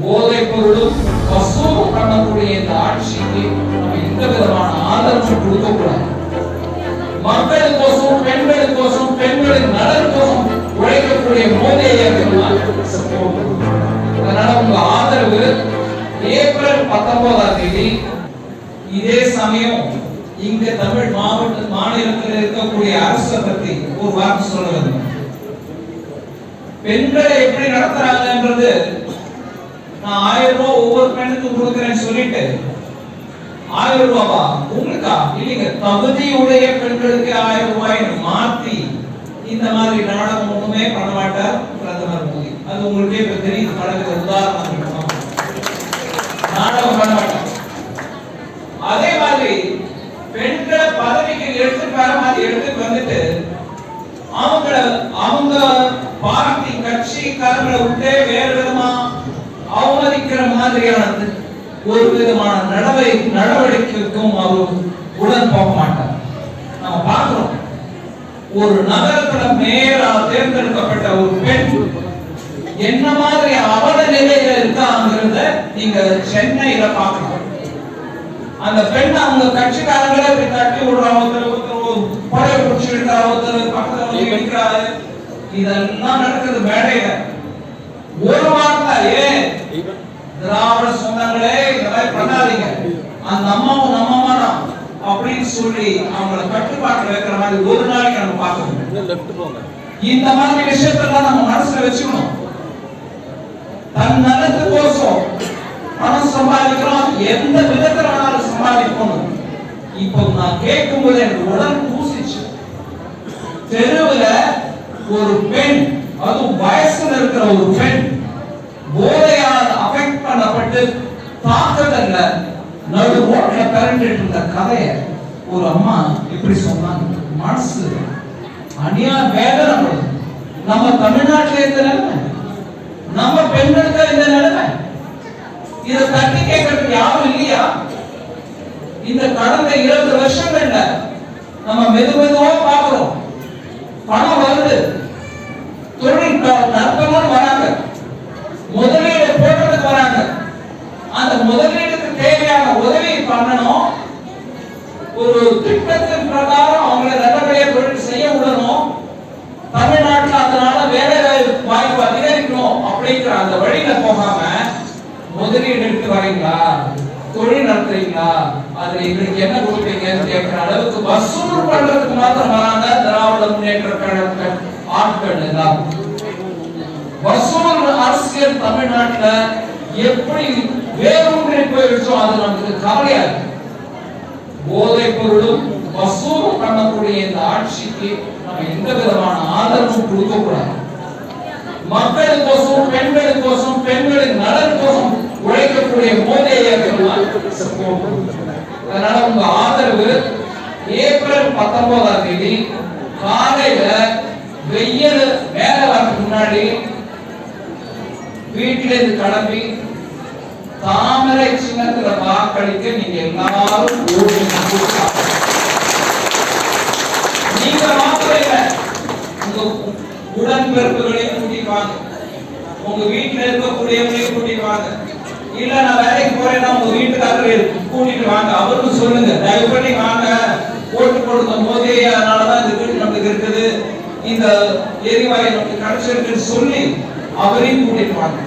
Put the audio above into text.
போதை பொருளும் வசூலும் பண்ணக்கூடிய இந்த ஆட்சிக்கு நம்ம எந்த விதமான ஆதரவும் கொடுக்க கூடாது மக்களுக்கோசம் பெண்களுக்கோசம் பெண்களின் நலனுக்கோசம் உழைக்கக்கூடிய மோதியை அதனால உங்க ஆதரவு ஏப்ரல் பத்தொன்பதாம் தேதி இதே சமயம் இங்க தமிழ் மாவட்ட மாநிலத்தில் இருக்கக்கூடிய அரசை பத்தி ஒரு வார்த்தை சொல்ல வேண்டும். பெண்களை எப்படி நடத்துறாங்கன்றது நான் ஆயிரம் ரூபாய் ஒவ்வொரு பெண்ணுக்கு கொடுக்குறேன்னு சொல்லிட்டு ஆயிரம் ரூபாவா? உங்களுக்கா? இல்லைங்க. தகுதியுடைய பெண்களுக்கு ஆயிரம் ரூபாய் மாத்தி இந்த மாதிரி நாடகம் ஒண்ணுமே பண்ண மாட்டார் பிரதமர் மோடி. அது உங்களுக்கே இப்ப தெரியுது. படத்துல உதாரணம் நாடகம் பண்ண மாட்டார். அதே மாதிரி பெண்களை பதவிக்கு எடுத்து வர மாதிரி எடுத்து வந்துட்டு அவங்கள அவங்க பார்ட்டி கட்சிக்காரங்களை விட்டே வேறு மாதிரியானது ஒரு விதமான நடவை நடவடிக்கைக்கும் அவர் உடன் போக மாட்டார். நம்ம பார்க்கிறோம். ஒரு நகரத்துல மேயரா தேர்ந்தெடுக்கப்பட்ட ஒரு பெண் என்ன மாதிரி அவல நிலையில இருக்காங்கிறத நீங்க சென்னையில பார்க்கலாம். அந்த பெண் அவங்க கட்சிக்காரங்களே இப்படி தட்டி விடுறாங்க ஒருத்தர் பிடிச்சி விடுறாங்க பக்கத்துல வந்து எடுக்கிறாரு இதெல்லாம் நடக்குது மேடையில. ஒரு வார்த்தை ஏன்? திராவிட சொந்தங்களே இந்த மாதிரி பண்ணாதீங்க. அந்த அம்மாவும் நம்ம அம்மா தான் அப்படின்னு சொல்லி அவங்கள கட்டுப்பாட்டுல வைக்கிற மாதிரி ஒரு நாளைக்கு நம்ம பார்க்கணும். இந்த மாதிரி விஷயத்தெல்லாம் நம்ம மனசுல வச்சுக்கணும். தன் நலத்துக்கோசம் பணம் சம்பாதிக்கிறோம் எந்த விதத்துல வேணாலும் சம்பாதிக்கணும். இப்போ நான் கேட்கும் போது எனக்கு உடல் பூசிச்சு. தெருவுல ஒரு பெண் அதுவும் வயசுல இருக்கிற ஒரு பெண் வந்து பார்த்ததல்ல. நடு ரோட்ல பிறண்டுட்டு இருந்த கதைய ஒரு அம்மா இப்படி சொன்னாங்க. மனசு அநியா வேதனை நம்ம தமிழ்நாட்டுல இந்த நிலைமை. நம்ம பெண்களுக்கு இந்த நிலைமை. இத தட்டி கேட்கறதுக்கு யாரும் இல்லையா? இந்த கடந்த இருபது வருஷங்கள்ல நம்ம மெது மெதுவா பாக்குறோம் பணம் வருது. தொழில் ந- வராங்க. முதலீடு பண்ணணும். ஒரு திட்டத்தின் பிரகாரம் அவங்களை நல்லபடியா தொழில் செய்ய விடணும். தமிழ்நாட்டுல அதனால வேலை வாய்ப்பு அதிகரிக்கணும் அப்படிங்கிற அந்த வழியில போகாம முதலீடு எடுத்து வரீங்களா தொழில் நடத்துறீங்களா? அதுல எங்களுக்கு என்ன கொடுப்பீங்கன்னு கேட்கிற அளவுக்கு வசூல் பண்றதுக்கு மாத்திரம் வராங்க திராவிட முன்னேற்ற கழக ஆட்கள் எல்லாம். வசூல் அரசியல் தமிழ்நாட்டுல எப்படி வேறொன்றை போயிடுச்சோ அது நமக்கு கவலையா இருக்கு போதைப் பொருளும் வசூலும் பண்ணக்கூடிய இந்த ஆட்சிக்கு நம்ம எந்த விதமான ஆதரவும் கொடுக்க கூடாது மக்களுக்கோசம் பெண்களுக்கோசம் பெண்களின் நலனுக்கோசம் உழைக்கக்கூடிய மோதியை அதனால உங்க ஆதரவு ஏப்ரல் பத்தொன்பதாம் தேதி காலையில வெயில் மேல வரதுக்கு முன்னாடி வீட்டில இருந்து கிளம்பி தாமரை சின்னத்துல வாக்களிக்க நீங்க எல்லாரும் நீங்க மாத்திரையில உங்க உடன்பிறப்புகளையும் கூட்டிட்டு வாங்க உங்க வீட்டுல இருக்கக்கூடியவங்களையும் கூட்டிட்டு வாங்க இல்ல நான் வேலைக்கு போறேன்னா உங்க வீட்டுக்காரரை கூட்டிட்டு வாங்க. அவருக்கும் சொல்லுங்க. தயவு பண்ணி வாங்க. ஓட்டு போடுங்க. போதே அதனாலதான் இந்த வீடு நமக்கு இருக்குது. இந்த எரிவாயு நமக்கு கிடைச்சிருக்குன்னு சொல்லி அவரையும் கூட்டிட்டு வாங்க.